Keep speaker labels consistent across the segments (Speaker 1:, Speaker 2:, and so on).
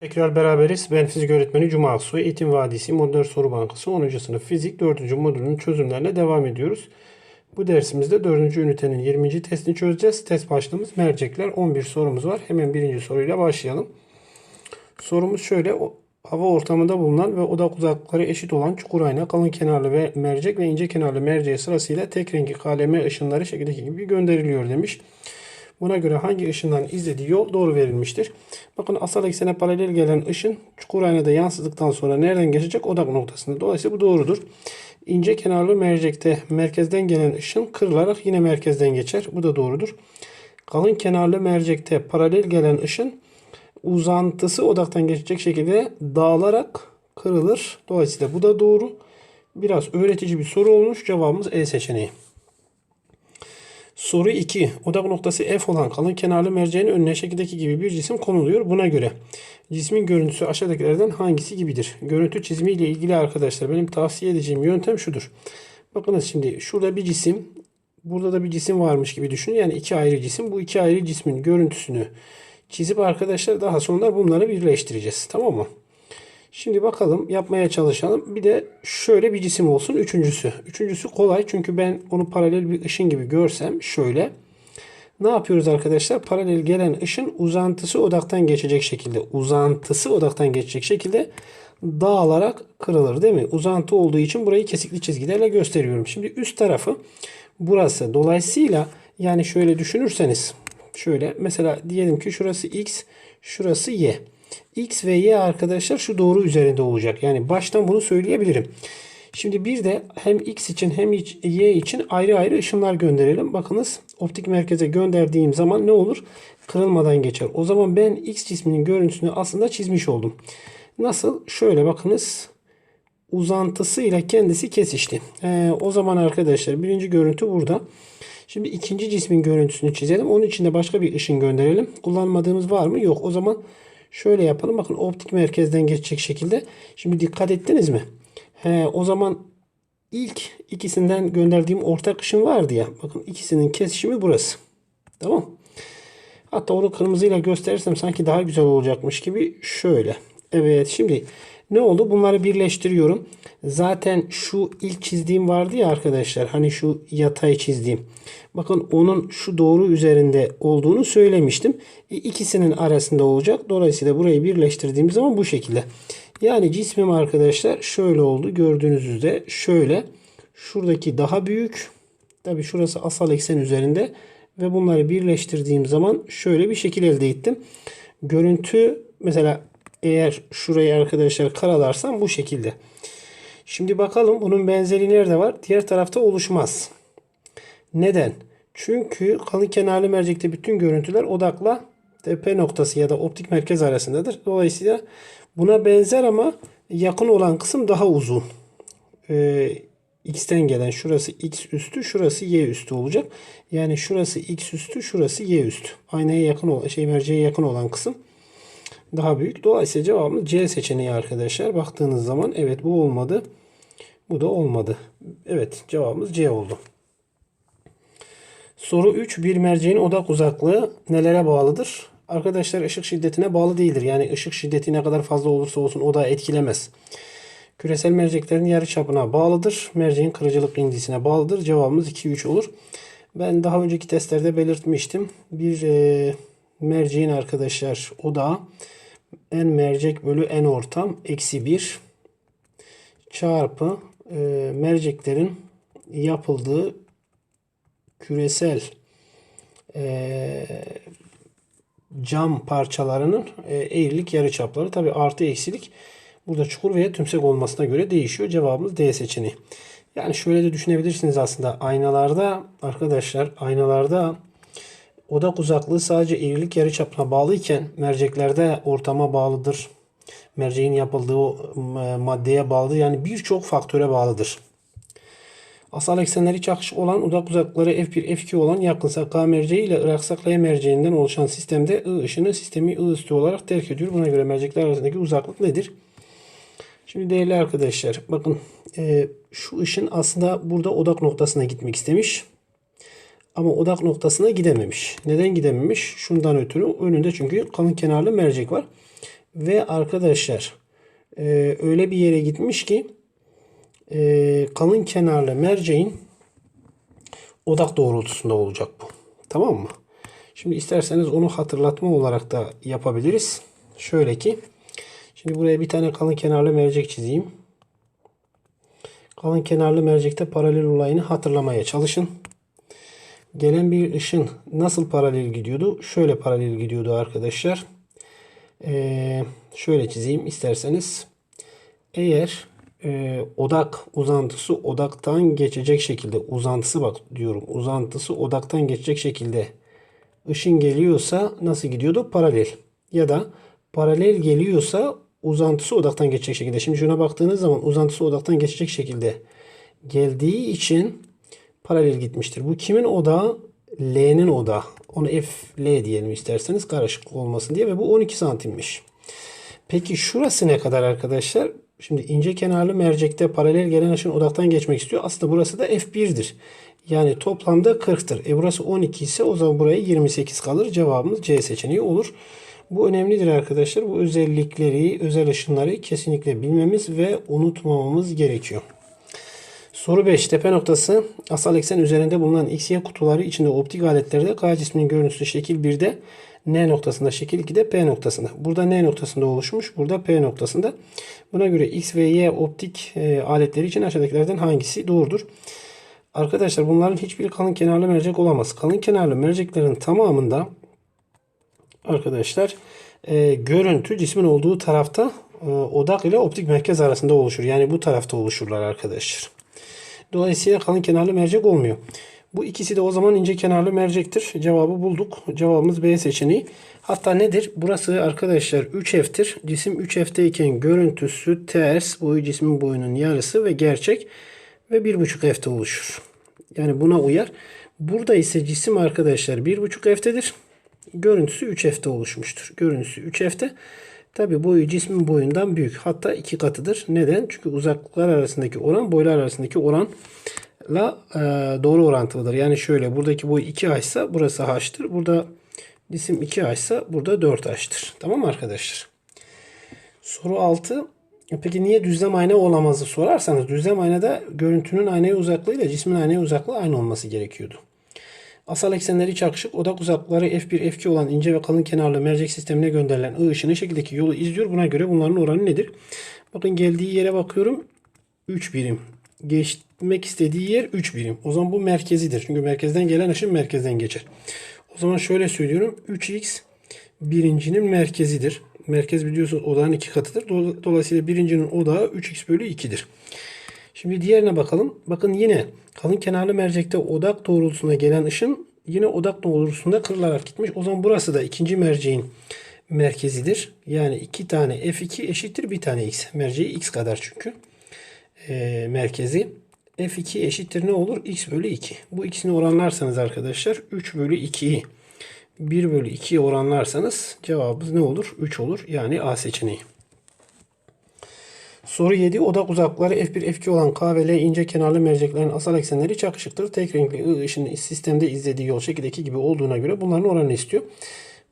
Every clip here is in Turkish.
Speaker 1: Tekrar beraberiz. Ben fizik öğretmeni Cuma Aksoy. Eğitim Vadisi Modern Soru Bankası 10. sınıf fizik 4. modülünün çözümlerine devam ediyoruz. Bu dersimizde 4. ünitenin 20. testini çözeceğiz. Test başlığımız mercekler. 11 sorumuz var. Hemen birinci soruyla başlayalım. Sorumuz şöyle. Hava ortamında bulunan ve odak uzaklıkları eşit olan çukur ayna, kalın kenarlı ve mercek ve ince kenarlı merceğe sırasıyla tek rengi kaleme ışınları şekildeki gibi gönderiliyor demiş. Buna göre hangi ışından izlediği yol doğru verilmiştir. Bakın asal eksene paralel gelen ışın çukur aynada yansıdıktan sonra nereden geçecek? Odak noktasında. Dolayısıyla bu doğrudur. İnce kenarlı mercekte merkezden gelen ışın kırılarak yine merkezden geçer. Bu da doğrudur. Kalın kenarlı mercekte paralel gelen ışın uzantısı odaktan geçecek şekilde dağılarak kırılır. Dolayısıyla bu da doğru. Biraz öğretici bir soru olmuş. Cevabımız E seçeneği. Soru 2. Odak noktası F olan kalın kenarlı merceğin önüne şekildeki gibi bir cisim konuluyor. Buna göre cismin görüntüsü aşağıdakilerden hangisi gibidir? Görüntü çizimi ile ilgili arkadaşlar benim tavsiye edeceğim yöntem şudur. Bakınız şimdi şurada bir cisim, burada da bir cisim varmış gibi düşünün. Yani iki ayrı cisim. Bu iki ayrı cismin görüntüsünü çizip arkadaşlar daha sonra bunları birleştireceğiz. Tamam mı? Şimdi bakalım yapmaya çalışalım. Bir de şöyle bir cisim olsun. Üçüncüsü. Üçüncüsü kolay çünkü ben onu paralel bir ışın gibi görsem şöyle. Ne yapıyoruz arkadaşlar? Paralel gelen ışın uzantısı odaktan geçecek şekilde, uzantısı odaktan geçecek şekilde dağılarak kırılır değil mi? Uzantı olduğu için burayı kesikli çizgilerle gösteriyorum. Şimdi üst tarafı burası. Dolayısıyla yani şöyle düşünürseniz şöyle mesela diyelim ki şurası x, şurası y. X ve Y arkadaşlar şu doğru üzerinde olacak. Yani baştan bunu söyleyebilirim. Şimdi bir de hem X için hem Y için ayrı ayrı ışınlar gönderelim. Bakınız optik merkeze gönderdiğim zaman ne olur? Kırılmadan geçer. O zaman ben X cisminin görüntüsünü aslında çizmiş oldum. Nasıl? Şöyle bakınız. Uzantısıyla kendisi kesişti. Ee, o zaman arkadaşlar birinci görüntü burada. Şimdi ikinci cismin görüntüsünü çizelim. Onun için de başka bir ışın gönderelim. Kullanmadığımız var mı? Yok. O zaman Şöyle yapalım. Bakın optik merkezden geçecek şekilde. Şimdi dikkat ettiniz mi? He, o zaman ilk ikisinden gönderdiğim ortak ışın vardı ya. Bakın ikisinin kesişimi burası. Tamam. Hatta onu kırmızıyla gösterirsem sanki daha güzel olacakmış gibi şöyle. Evet şimdi ne oldu? Bunları birleştiriyorum. Zaten şu ilk çizdiğim vardı ya arkadaşlar. Hani şu yatay çizdiğim. Bakın onun şu doğru üzerinde olduğunu söylemiştim. E, ikisinin arasında olacak. Dolayısıyla burayı birleştirdiğimiz zaman bu şekilde. Yani cismim arkadaşlar şöyle oldu. Gördüğünüz üzere şöyle. Şuradaki daha büyük. Tabi şurası asal eksen üzerinde. Ve bunları birleştirdiğim zaman şöyle bir şekil elde ettim. Görüntü mesela eğer şurayı arkadaşlar karalarsam bu şekilde. Şimdi bakalım bunun benzeri nerede var? Diğer tarafta oluşmaz. Neden? Çünkü kalın kenarlı mercekte bütün görüntüler odakla tepe noktası ya da optik merkez arasındadır. Dolayısıyla buna benzer ama yakın olan kısım daha uzun. Ee, x'ten gelen şurası x üstü, şurası y üstü olacak. Yani şurası x üstü, şurası y üstü. Aynaya yakın olan, şey merceğe yakın olan kısım daha büyük. Dolayısıyla cevabımız C seçeneği arkadaşlar. Baktığınız zaman evet bu olmadı. Bu da olmadı. Evet cevabımız C oldu. Soru 3. Bir merceğin odak uzaklığı nelere bağlıdır? Arkadaşlar ışık şiddetine bağlı değildir. Yani ışık şiddeti ne kadar fazla olursa olsun odağı etkilemez. Küresel merceklerin yarıçapına bağlıdır. Merceğin kırıcılık indisine bağlıdır. Cevabımız 2-3 olur. Ben daha önceki testlerde belirtmiştim. Bir e, merceğin arkadaşlar odağı en mercek bölü en ortam eksi 1 çarpı e, merceklerin yapıldığı küresel e, cam parçalarının e, eğrilik yarıçapları tabi artı eksilik burada çukur veya tümsek olmasına göre değişiyor. Cevabımız D seçeneği. Yani şöyle de düşünebilirsiniz aslında aynalarda arkadaşlar aynalarda odak uzaklığı sadece eğrilik yarıçapına bağlıyken merceklerde ortama bağlıdır. Merceğin yapıldığı maddeye bağlıdır. Yani birçok faktöre bağlıdır. Asal eksenleri çakışık olan odak uzaklıkları F1, F2 olan yakınsa K merceği ile Iraksak L merceğinden oluşan sistemde I ışını sistemi I üstü olarak terk ediyor. Buna göre mercekler arasındaki uzaklık nedir? Şimdi değerli arkadaşlar bakın e, şu ışın aslında burada odak noktasına gitmek istemiş. Ama odak noktasına gidememiş. Neden gidememiş? Şundan ötürü önünde çünkü kalın kenarlı mercek var. Ve arkadaşlar e, öyle bir yere gitmiş ki e, kalın kenarlı merceğin odak doğrultusunda olacak bu. Tamam mı? Şimdi isterseniz onu hatırlatma olarak da yapabiliriz. Şöyle ki şimdi buraya bir tane kalın kenarlı mercek çizeyim. Kalın kenarlı mercekte paralel olayını hatırlamaya çalışın. Gelen bir ışın nasıl paralel gidiyordu? Şöyle paralel gidiyordu arkadaşlar. Ee, şöyle çizeyim isterseniz. Eğer e, odak uzantısı odaktan geçecek şekilde uzantısı bak diyorum uzantısı odaktan geçecek şekilde ışın geliyorsa nasıl gidiyordu? Paralel. Ya da paralel geliyorsa uzantısı odaktan geçecek şekilde. Şimdi şuna baktığınız zaman uzantısı odaktan geçecek şekilde geldiği için paralel gitmiştir. Bu kimin odağı? L'nin odağı. Onu F, L diyelim isterseniz karışıklık olmasın diye ve bu 12 santimmiş. Peki şurası ne kadar arkadaşlar? Şimdi ince kenarlı mercekte paralel gelen ışın odaktan geçmek istiyor. Aslında burası da F1'dir. Yani toplamda 40'tır. E burası 12 ise o zaman buraya 28 kalır. Cevabımız C seçeneği olur. Bu önemlidir arkadaşlar. Bu özellikleri, özel ışınları kesinlikle bilmemiz ve unutmamamız gerekiyor. Soru 5. Tepe noktası asal eksen üzerinde bulunan X, Y kutuları içinde optik aletlerde K cisminin görüntüsü şekil 1'de N noktasında, şekil 2'de P noktasında. Burada N noktasında oluşmuş, burada P noktasında. Buna göre X ve Y optik e, aletleri için aşağıdakilerden hangisi doğrudur? Arkadaşlar bunların hiçbiri kalın kenarlı mercek olamaz. Kalın kenarlı merceklerin tamamında arkadaşlar e, görüntü cismin olduğu tarafta e, odak ile optik merkez arasında oluşur. Yani bu tarafta oluşurlar arkadaşlar. Dolayısıyla kalın kenarlı mercek olmuyor. Bu ikisi de o zaman ince kenarlı mercektir. Cevabı bulduk. Cevabımız B seçeneği. Hatta nedir? Burası arkadaşlar 3F'tir. Cisim 3F'teyken görüntüsü ters. Boyu cismin boyunun yarısı ve gerçek. Ve 1,5 F'te oluşur. Yani buna uyar. Burada ise cisim arkadaşlar 1,5 F'tedir. Görüntüsü 3 F'te oluşmuştur. Görüntüsü 3 F'te. Tabi boyu cismin boyundan büyük. Hatta iki katıdır. Neden? Çünkü uzaklıklar arasındaki oran boylar arasındaki oranla e, doğru orantılıdır. Yani şöyle buradaki boy 2 h ise burası h'tır. Burada cisim 2 h ise burada 4 h'tır. Tamam arkadaşlar? Soru 6. Peki niye düzlem ayna olamazı sorarsanız düzlem aynada görüntünün aynaya uzaklığıyla cismin aynaya uzaklığı aynı olması gerekiyordu. Asal eksenleri çakışık, odak uzaklıkları F1, F2 olan ince ve kalın kenarlı mercek sistemine gönderilen I ışını şekildeki yolu izliyor. Buna göre bunların oranı nedir? Bakın geldiği yere bakıyorum. 3 birim. Geçmek istediği yer 3 birim. O zaman bu merkezidir. Çünkü merkezden gelen ışın merkezden geçer. O zaman şöyle söylüyorum. 3x birincinin merkezidir. Merkez biliyorsunuz odağın iki katıdır. Dolayısıyla birincinin odağı 3x bölü 2'dir. Şimdi diğerine bakalım. Bakın yine kalın kenarlı mercekte odak doğrultusuna gelen ışın yine odak doğrultusunda kırılarak gitmiş. O zaman burası da ikinci merceğin merkezidir. Yani iki tane F2 eşittir bir tane X. Merceği X kadar çünkü. E, merkezi. F2 eşittir ne olur? X bölü 2. Bu ikisini oranlarsanız arkadaşlar 3 bölü 2'yi 1 bölü 2'ye oranlarsanız cevabımız ne olur? 3 olur. Yani A seçeneği. Soru 7. Odak uzaklıkları F1, F2 olan K ve L ince kenarlı merceklerin asal eksenleri çakışıktır. Tek renkli I ışının sistemde izlediği yol şekildeki gibi olduğuna göre bunların oranını istiyor.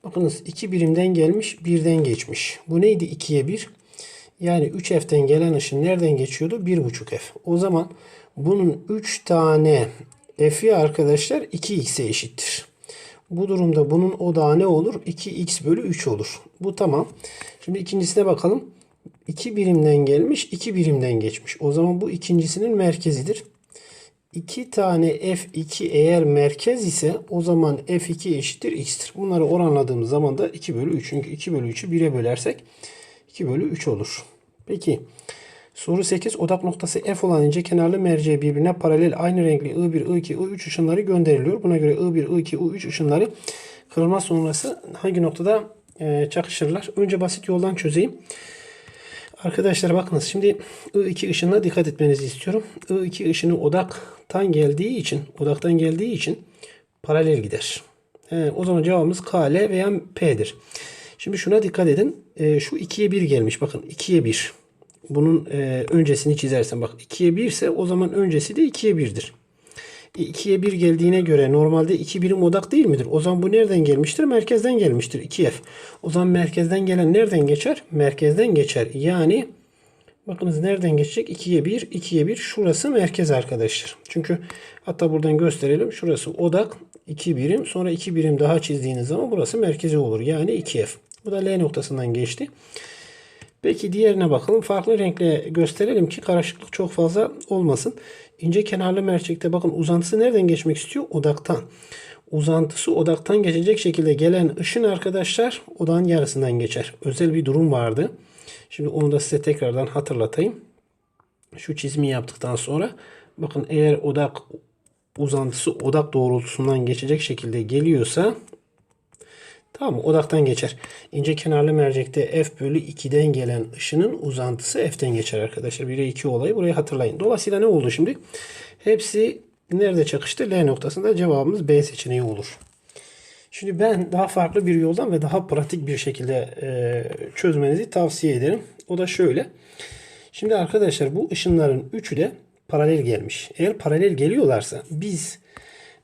Speaker 1: Bakınız 2 birimden gelmiş, 1'den geçmiş. Bu neydi? 2'ye 1. Yani 3F'den gelen ışın nereden geçiyordu? 1,5F. O zaman bunun 3 tane F'i arkadaşlar 2X'e eşittir. Bu durumda bunun odağı ne olur? 2x bölü 3 olur. Bu tamam. Şimdi ikincisine bakalım. 2 birimden gelmiş, 2 birimden geçmiş. O zaman bu ikincisinin merkezidir. 2 tane f2 eğer merkez ise o zaman f2 eşittir x'tir. Bunları oranladığımız zaman da 2 bölü 3. Çünkü 2 bölü 3'ü 1'e bölersek 2 bölü 3 olur. Peki soru 8 odak noktası f olan ince kenarlı merceğe birbirine paralel aynı renkli I1, I2, I3 ışınları gönderiliyor. Buna göre I1, I2, I3 ışınları kırılma sonrası hangi noktada çakışırlar? Önce basit yoldan çözeyim. Arkadaşlar bakınız şimdi I2 ışınına dikkat etmenizi istiyorum. I2 ışını odaktan geldiği için odaktan geldiği için paralel gider. He, o zaman cevabımız KL veya P'dir. Şimdi şuna dikkat edin. E, şu 2'ye 1 gelmiş. Bakın 2'ye 1. Bunun e, öncesini çizersen bak 2'ye 1 ise o zaman öncesi de 2'ye 1'dir. E, 2'ye 1 geldiğine göre normalde 2 birim odak değil midir? O zaman bu nereden gelmiştir? Merkezden gelmiştir. 2F. O zaman merkezden gelen nereden geçer? Merkezden geçer. Yani bakınız nereden geçecek? 2'ye 1, 2'ye 1. Şurası merkez arkadaşlar. Çünkü hatta buradan gösterelim. Şurası odak 2 birim. Sonra 2 birim daha çizdiğiniz zaman burası merkezi olur. Yani 2F. Bu da L noktasından geçti. Peki diğerine bakalım. Farklı renkle gösterelim ki karışıklık çok fazla olmasın. İnce kenarlı mercekte bakın uzantısı nereden geçmek istiyor? Odaktan. Uzantısı odaktan geçecek şekilde gelen ışın arkadaşlar odağın yarısından geçer. Özel bir durum vardı. Şimdi onu da size tekrardan hatırlatayım. Şu çizimi yaptıktan sonra bakın eğer odak uzantısı odak doğrultusundan geçecek şekilde geliyorsa Tamam mı? Odaktan geçer. İnce kenarlı mercekte f bölü 2'den gelen ışının uzantısı f'ten geçer arkadaşlar. 1'e 2 olayı burayı hatırlayın. Dolayısıyla ne oldu şimdi? Hepsi nerede çakıştı? L noktasında cevabımız B seçeneği olur. Şimdi ben daha farklı bir yoldan ve daha pratik bir şekilde e, çözmenizi tavsiye ederim. O da şöyle. Şimdi arkadaşlar bu ışınların üçü de paralel gelmiş. Eğer paralel geliyorlarsa biz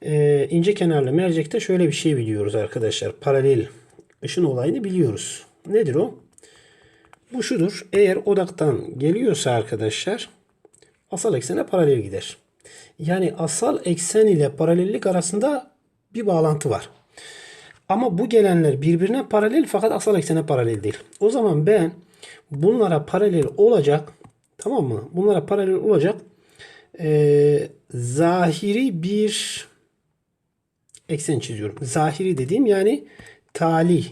Speaker 1: e, ince kenarlı mercekte şöyle bir şey biliyoruz arkadaşlar. Paralel ışın olayını biliyoruz. Nedir o? Bu şudur. Eğer odaktan geliyorsa arkadaşlar asal eksene paralel gider. Yani asal eksen ile paralellik arasında bir bağlantı var. Ama bu gelenler birbirine paralel fakat asal eksene paralel değil. O zaman ben bunlara paralel olacak tamam mı? Bunlara paralel olacak e, zahiri bir eksen çiziyorum. Zahiri dediğim yani tali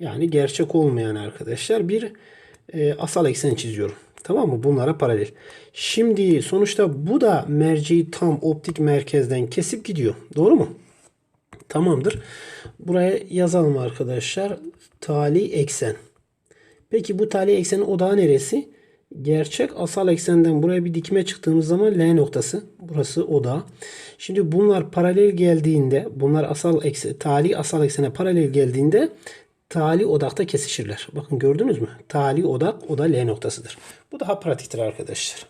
Speaker 1: yani gerçek olmayan arkadaşlar bir e, asal eksen çiziyorum. Tamam mı? Bunlara paralel. Şimdi sonuçta bu da merceği tam optik merkezden kesip gidiyor. Doğru mu? Tamamdır. Buraya yazalım arkadaşlar. Tali eksen. Peki bu tali eksenin odağı neresi? Gerçek asal eksenden buraya bir dikme çıktığımız zaman L noktası. Burası odağı. Şimdi bunlar paralel geldiğinde bunlar asal eksen, tali asal eksene paralel geldiğinde tali odakta kesişirler. Bakın gördünüz mü? Tali odak o da L noktasıdır. Bu daha pratiktir arkadaşlar.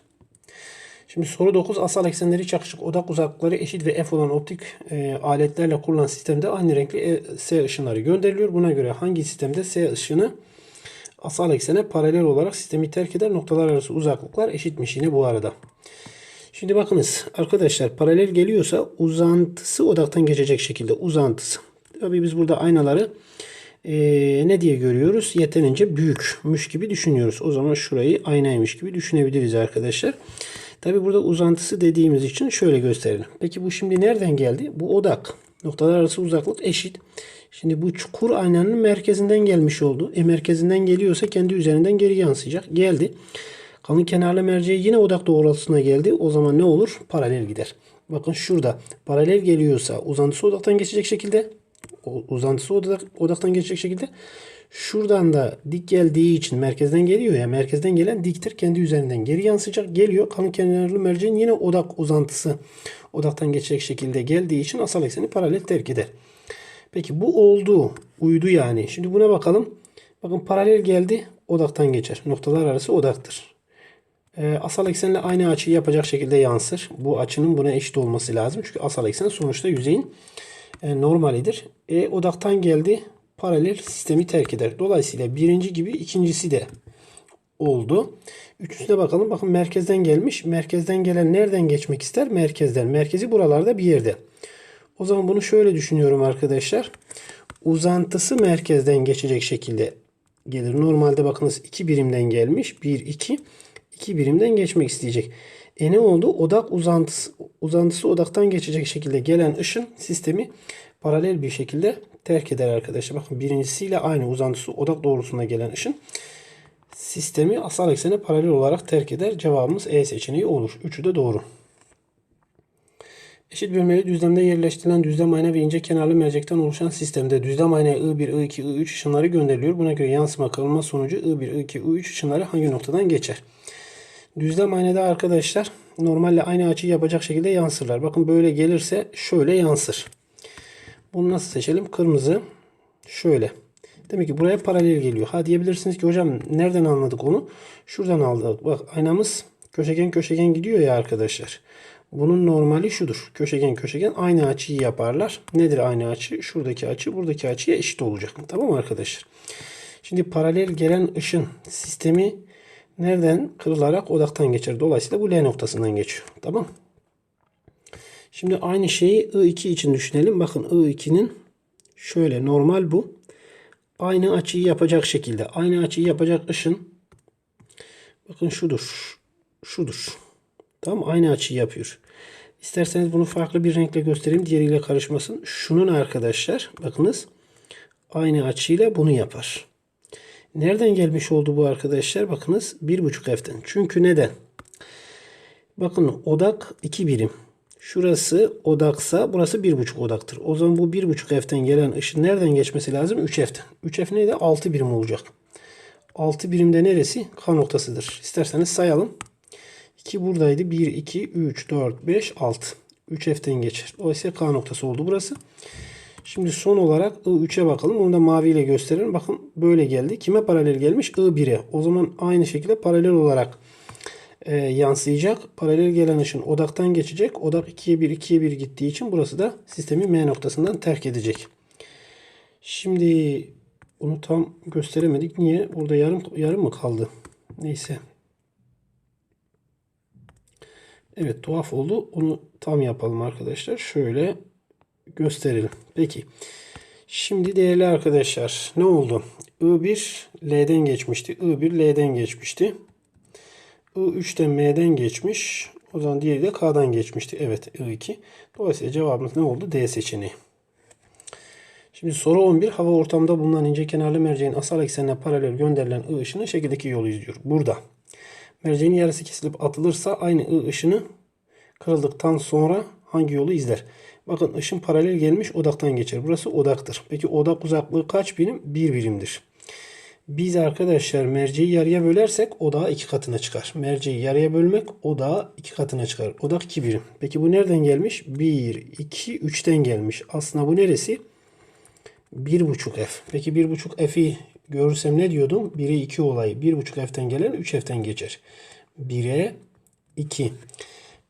Speaker 1: Şimdi soru 9 asal eksenleri çakışık odak uzaklıkları eşit ve f olan optik e, aletlerle kurulan sistemde aynı renkli e, S ışınları gönderiliyor. Buna göre hangi sistemde S ışını asal eksene paralel olarak sistemi terk eder noktalar arası uzaklıklar eşitmiş yine bu arada. Şimdi bakınız arkadaşlar paralel geliyorsa uzantısı odaktan geçecek şekilde uzantısı. Tabii biz burada aynaları e, ne diye görüyoruz? Yeterince büyükmüş gibi düşünüyoruz. O zaman şurayı aynaymış gibi düşünebiliriz arkadaşlar. Tabi burada uzantısı dediğimiz için şöyle gösterelim. Peki bu şimdi nereden geldi? Bu odak. Noktalar arası uzaklık eşit. Şimdi bu çukur aynanın merkezinden gelmiş oldu. E merkezinden geliyorsa kendi üzerinden geri yansıyacak. Geldi. Kalın kenarlı merceği yine odak doğrultusuna geldi. O zaman ne olur? Paralel gider. Bakın şurada paralel geliyorsa uzantısı odaktan geçecek şekilde uzantısı odak, odaktan geçecek şekilde şuradan da dik geldiği için merkezden geliyor ya merkezden gelen diktir kendi üzerinden geri yansıyacak geliyor kalın kenarlı merceğin yine odak uzantısı odaktan geçecek şekilde geldiği için asal ekseni paralel terk eder. Peki bu oldu uydu yani. Şimdi buna bakalım. Bakın paralel geldi odaktan geçer. Noktalar arası odaktır. Ee, asal eksenle aynı açıyı yapacak şekilde yansır. Bu açının buna eşit olması lazım. Çünkü asal eksen sonuçta yüzeyin e, normalidir. E, odaktan geldi paralel sistemi terk eder. Dolayısıyla birinci gibi ikincisi de oldu. Üçüncüsüne bakalım. Bakın merkezden gelmiş. Merkezden gelen nereden geçmek ister? Merkezden. Merkezi buralarda bir yerde. O zaman bunu şöyle düşünüyorum arkadaşlar. Uzantısı merkezden geçecek şekilde gelir. Normalde bakınız iki birimden gelmiş. 1, 2. 2 birimden geçmek isteyecek. E ne oldu? Odak uzantısı, uzantısı odaktan geçecek şekilde gelen ışın sistemi paralel bir şekilde terk eder arkadaşlar. Bakın birincisiyle aynı uzantısı odak doğrultusunda gelen ışın sistemi asal eksene paralel olarak terk eder. Cevabımız E seçeneği olur. Üçü de doğru. Eşit bölmeli düzlemde yerleştirilen düzlem ayna ve ince kenarlı mercekten oluşan sistemde düzlem aynaya I1, I2, I3 ışınları gönderiliyor. Buna göre yansıma kırılma sonucu I1, I2, I3 ışınları hangi noktadan geçer? Düzlem aynada arkadaşlar normalle aynı açıyı yapacak şekilde yansırlar. Bakın böyle gelirse şöyle yansır. Bunu nasıl seçelim? Kırmızı şöyle. Demek ki buraya paralel geliyor. Ha diyebilirsiniz ki hocam nereden anladık onu? Şuradan aldık. Bak aynamız köşegen köşegen gidiyor ya arkadaşlar. Bunun normali şudur. Köşegen köşegen aynı açıyı yaparlar. Nedir aynı açı? Şuradaki açı buradaki açıya eşit olacak. Tamam mı arkadaşlar? Şimdi paralel gelen ışın sistemi nereden kırılarak odaktan geçer. Dolayısıyla bu L noktasından geçiyor. Tamam. Şimdi aynı şeyi I2 için düşünelim. Bakın I2'nin şöyle normal bu. Aynı açıyı yapacak şekilde. Aynı açıyı yapacak ışın bakın şudur. Şudur. Tamam Aynı açıyı yapıyor. İsterseniz bunu farklı bir renkle göstereyim. Diğeriyle karışmasın. Şunun arkadaşlar bakınız aynı açıyla bunu yapar. Nereden gelmiş oldu bu arkadaşlar? Bakınız 1.5 F'den. Çünkü neden? Bakın odak 2 birim. Şurası odaksa burası 1.5 odaktır. O zaman bu 1.5 F'den gelen ışın nereden geçmesi lazım? 3 F'den. 3 F neydi? 6 birim olacak. 6 birimde neresi? K noktasıdır. İsterseniz sayalım. 2 buradaydı. 1, 2, 3, 4, 5, 6. 3 F'den geçer. Dolayısıyla K noktası oldu burası. Şimdi son olarak I3'e bakalım. Onu da maviyle gösterelim. Bakın böyle geldi. Kime paralel gelmiş? I1'e. O zaman aynı şekilde paralel olarak e, yansıyacak. Paralel gelen ışın odaktan geçecek. Odak 2'ye 1, 2'ye 1 gittiği için burası da sistemi M noktasından terk edecek. Şimdi bunu tam gösteremedik. Niye? Burada yarım yarım mı kaldı? Neyse. Evet tuhaf oldu. Onu tam yapalım arkadaşlar. Şöyle gösterelim. Peki. Şimdi değerli arkadaşlar ne oldu? I1 L'den geçmişti. I1 L'den geçmişti. I3'ten M'den geçmiş. O zaman diğeri de K'dan geçmişti. Evet I2. Dolayısıyla cevabımız ne oldu? D seçeneği. Şimdi soru 11. Hava ortamda bulunan ince kenarlı merceğin asal eksenine paralel gönderilen I ışını şekildeki yolu izliyor. Burada. Merceğin yarısı kesilip atılırsa aynı I ışını kırıldıktan sonra hangi yolu izler? Bakın ışın paralel gelmiş odaktan geçer. Burası odaktır. Peki odak uzaklığı kaç birim? 1 birimdir. Biz arkadaşlar merceği yarıya bölersek odağı iki katına çıkar. Merceği yarıya bölmek odağı iki katına çıkar. Odak 2 birim. Peki bu nereden gelmiş? 1, 2, 3'ten gelmiş. Aslında bu neresi? 1.5 f. Peki 1.5 f'i görürsem ne diyordum? 1'e 2 olayı. 1.5 f'ten gelen 3 f'ten geçer. 1'e 2.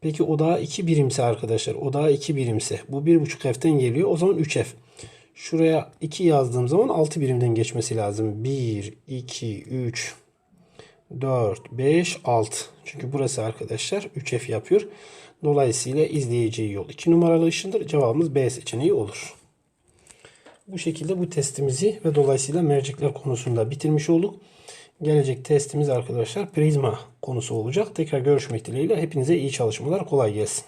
Speaker 1: Peki odağı 2 birimse arkadaşlar. Odağı 2 birimse. Bu 1.5 f'ten geliyor. O zaman 3 f. Şuraya 2 yazdığım zaman 6 birimden geçmesi lazım. 1, 2, 3, 4, 5, 6. Çünkü burası arkadaşlar 3F yapıyor. Dolayısıyla izleyeceği yol 2 numaralı ışındır. Cevabımız B seçeneği olur. Bu şekilde bu testimizi ve dolayısıyla mercekler konusunda bitirmiş olduk. Gelecek testimiz arkadaşlar prizma konusu olacak. Tekrar görüşmek dileğiyle. Hepinize iyi çalışmalar. Kolay gelsin.